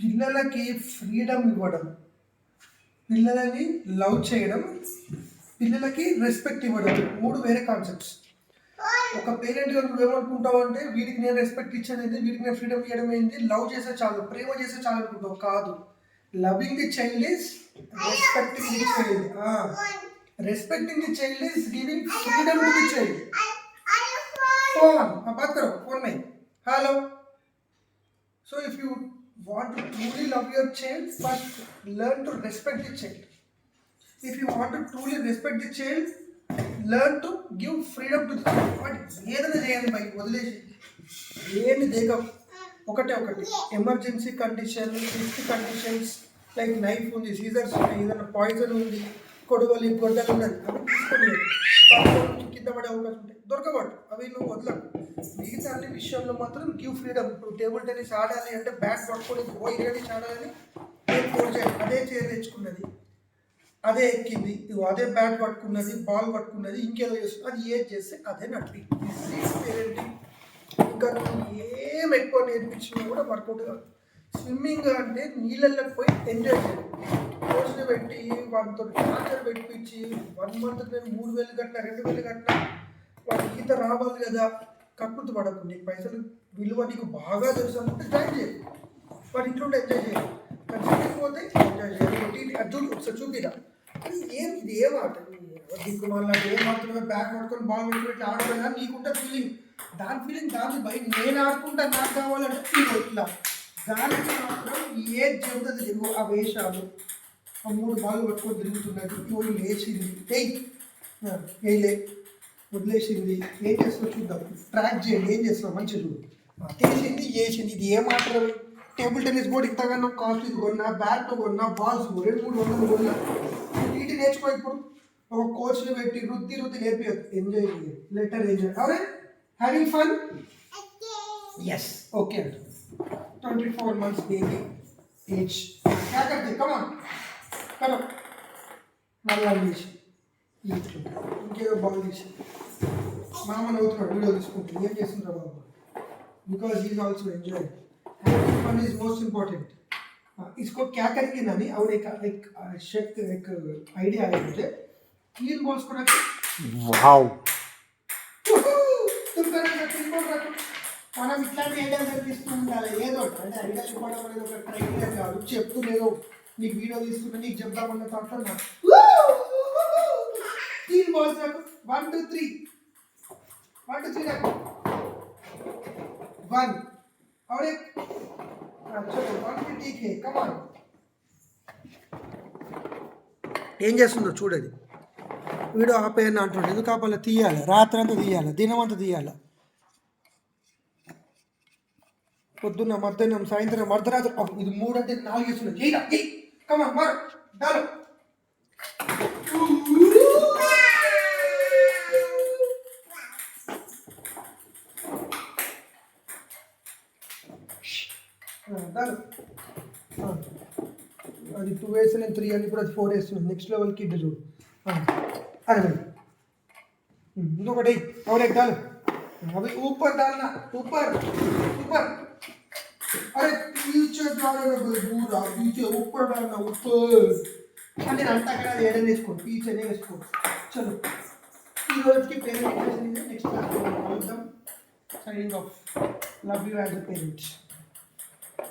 పిల్లలకి ఫ్రీడమ్ ఇవ్వడం పిల్లలని లవ్ చేయడం పిల్లలకి రెస్పెక్ట్ ఇవ్వడం మూడు వేరే కాన్సెప్ట్స్ ఒక పేరెంట్గా నువ్వు ఏమనుకుంటావు అంటే వీడికి నేను రెస్పెక్ట్ ఇచ్చాను ఏంది వీడికి నేను ఫ్రీడమ్ ఇవ్వడం ఏంది లవ్ చేసే చాలు ప్రేమ చేసే చాలు అనుకుంటావు. కాదు. Loving the child is respecting the child respecting the child is giving freedom to the child ఆ పాత్ర want to truly love your child first learn to respect the child. If you want to truly respect the child learn to give freedom to the child. ఏదైనా చేయాలి బయట వదిలేసి. ఏమి దేగ ఒకటే ఒకటి. Emergency condition risk conditions like knife ఉంది scissors ఉన్నాయి ఏదైనా పాయిజన్ ఉంది కొడవలి గొడ్డలు ఉన్నది అవి తీసుకొని కింద పడే అవకాశం ఉంటాయి దొరకబట్టు అవి నువ్వు వదలకు. మిగతా అన్ని విషయంలో మాత్రం గివ్ ఫ్రీడమ్ ఇప్పుడు టేబుల్ టెన్నిస్ ఆడాలి అంటే బ్యాట్ పట్టుకొని పోయి టెన్నిస్ ఆడాలని నేను చేయాలి అదే చైర్ తెచ్చుకున్నది. అదే ఎక్కింది ఇదిగో అదే బ్యాట్ పట్టుకున్నది బాల్ పట్టుకున్నది ఇంకేదో చేస్తుంది అది ఏది చేస్తే అదే నట్టి పేరెంటింగ్ ఇంకా నువ్వు ఏం ఎక్కువ నేర్పించినా కూడా వర్కౌట్ కాదు. స్విమ్మింగ్ అంటే నీళ్ళల్లో పోయి ఎంజాయ్ చేయాలి. కోచ్ని పెట్టి వాళ్ళతో టార్చర్ పెట్టించి వన్ మంత్ నేను మూడు వేలు కట్టినా రెండు వేలు కట్టినా వాడు ఈత రావాలి కదా. కక్కుతు పడకు. నీకు పైసలు విలువ నీకు బాగా తెలుసు అనుకుంటే జాయిన్ చేయి. వాడు ఇంట్లో ఎంజాయ్ చేయాలి కానీ చనిపోతే ఎంజాయ్ చేయాలి ఒకటి చూడు ఒకసారి చూపిరా. అది ఏం ఇది? ఏం ఆట దిక్కుమాల ఏం ఆడుతున్నా బ్యాగ్ పట్టుకొని బాల్ పెట్టుకుని ఇట్లా ఆడుతున్నా నీకుంటే ఫీలింగ్ దాని ఫీలింగ్ దాని బయట నేను ఆడుకుంటా నాకు కావాలంటే ఫీల్ ఇట్లా. దానికి మాత్రం ఏది చెబుతుంది ఇదిగో ఆ వేషాలు ఆ మూడు బాల్ పట్టుకొని తిరుగుతున్నది ఇవి లేచింది. ఏయ్ లే. వదిలేసింది. ఏం చేస్తా చూద్దాం. ట్రాక్ చేయండి. ఏం చేస్తాం మంచిది చూడు. చేసింది చేసింది. ఇది ఏ మాత్రం టేబుల్ టెన్నిస్ బోర్డు ఇంత కాస్ట్ ఇది కొన్నా బ్యాట్ కొన్నా బాల్స్ రెండు మూడు వందలు కొన్నా. ఇటు నేర్చుకో ఇప్పుడు. ఒక కోచ్ని పెట్టి వృత్తి రుద్ది నేర్పియద్దు. ఎంజాయ్ చేయాలి లెటర్ ఎంజాయ్ అవునా హ్యావింగ్ ఫన్ ఎస్ ఓకే అండి twenty four months baby age క్యా కర్తే కమాన్ కరో మళ్ళీ ఇంకేదో బాగుంది మామ నవ్వుతున్నాడు వీడియో తీసుకుంటాడు ఏం చేస్తుంటారు బాబు because he is also enjoy fun is most important इसको क्या करेंगे नानी और एक एक शेक एक आइडिया आया मुझे तीन बॉल्स को रख వావ్ तुम करेंगे तीन बॉल रखो మనం ఇట్లాంటి ఐడియా కనిపిస్తూ ఉండాలి ఏదో ఒకటి. అంటే ఐడియా ఇవ్వడం అనేది ఒక క్రైటీరియా కాదు చెప్తున్నేదో నీకు వీడియో తీసుకున్నా నీకు చెప్దామన్న థాట్లో నా తీన్ balls రఖో one two three one two three రఖో one और एक हाँ, चलो वन भी ठीक है कमान ఏం చేస్తుందో చూడండి వీడియో ఆపేయని అంటుండే ఎందుకు ఆపాలి తీయాలి రాత్రి అంతా తీయాలి దినం అంతా తీయాలి పొద్దున్న మధ్యాహ్నం సాయంత్రం అర్ధరాత్రి అబ్బ, ఇది మూడు అంటే నాలుగు వేస్తున్నాయి కమా మారు డాలు డాలు అది టూ వేస్ నేను త్రీ అని ఇప్పుడు అది ఫోర్ వేస్తున్నాను నెక్స్ట్ లెవెల్కి ఇడ్డు చూడు ఆ, అరే भाई ఇంకొకటి और एक डाल अभी ऊपर डालना ऊपर ऊपर अरे पीछे डालना भाई पूरा पीछे ऊपर डालना ऊपर అని నేను అంతా అక్కడ ఏడని వేసుకోండి పీచేనే వేసుకోండి చలో ఈ రోజుకి పేరెంట్ నెక్స్ట్ క్లాస్ కలుద్దాం signing off love you as a parents